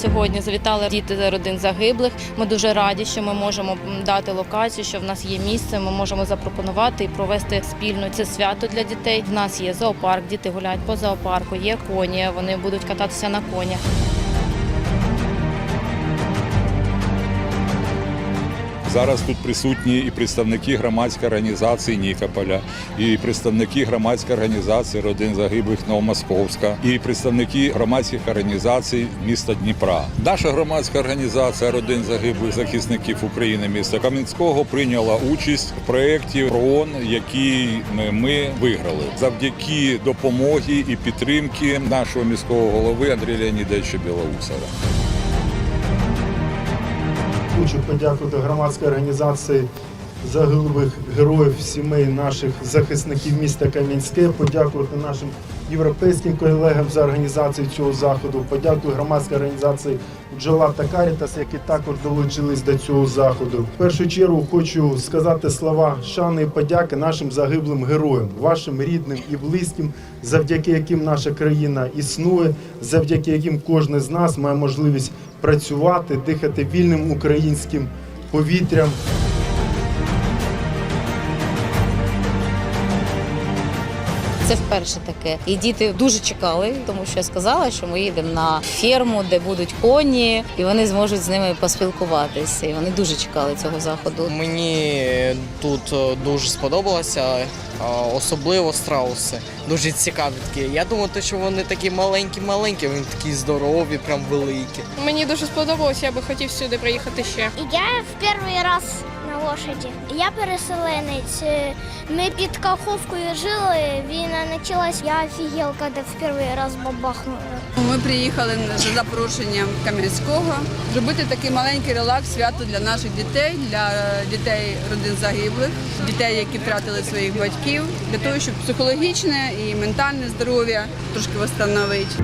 сьогодні завітали діти родин загиблих. Ми дуже раді, що ми можемо дати локацію, що в нас є місце. Ми можемо запропонувати і провести спільно це свято для дітей. В нас є зоопарк, діти гуляють по зоопарку, є коні. Вони будуть кататися на конях. Зараз тут присутні і представники громадської організації Нікополя, і представники громадської організації родин загиблих Новомосковська, і представники громадських організацій міста Дніпра. Наша громадська організація родин загиблих захисників України міста Кам'янського прийняла участь в проєкті ООН, який ми виграли завдяки допомоги і підтримки нашого міського голови Андрія Леонідовича Білоусова. Хочу подякувати громадській організації загиблих героїв сімей наших захисників міста Кам'янське, подякувати нашим європейським колегам за організацію цього заходу, подякую громадській організації Бджола та Карітас, які також долучились до цього заходу. В першу чергу хочу сказати слова шани і подяки нашим загиблим героям, вашим рідним і близьким, завдяки яким наша країна існує, завдяки яким кожен з нас має можливість працювати, дихати вільним українським повітрям. Це вперше таке. І діти дуже чекали, тому що я сказала, що ми їдемо на ферму, де будуть коні, і вони зможуть з ними поспілкуватися. І вони дуже чекали цього заходу. Мені тут е, дуже сподобалося, особливо страуси. Дуже цікаві такі. Я думаю, що вони такі маленькі-маленькі, вони такі здорові, прям великі. Мені дуже сподобалось, я би хотів сюди приїхати ще. Я в перший раз лошаді. Я переселенець. Е, Ми під Каховкою жили, війна почалась. Я офігел, коли в перший раз бабахнуло. Ми приїхали за запрошенням Кам'янського зробити такий маленький релакс свято для наших дітей, для дітей родин загиблих, дітей, які втратили своїх батьків, для того, щоб психологічне і ментальне здоров'я трошки встановити.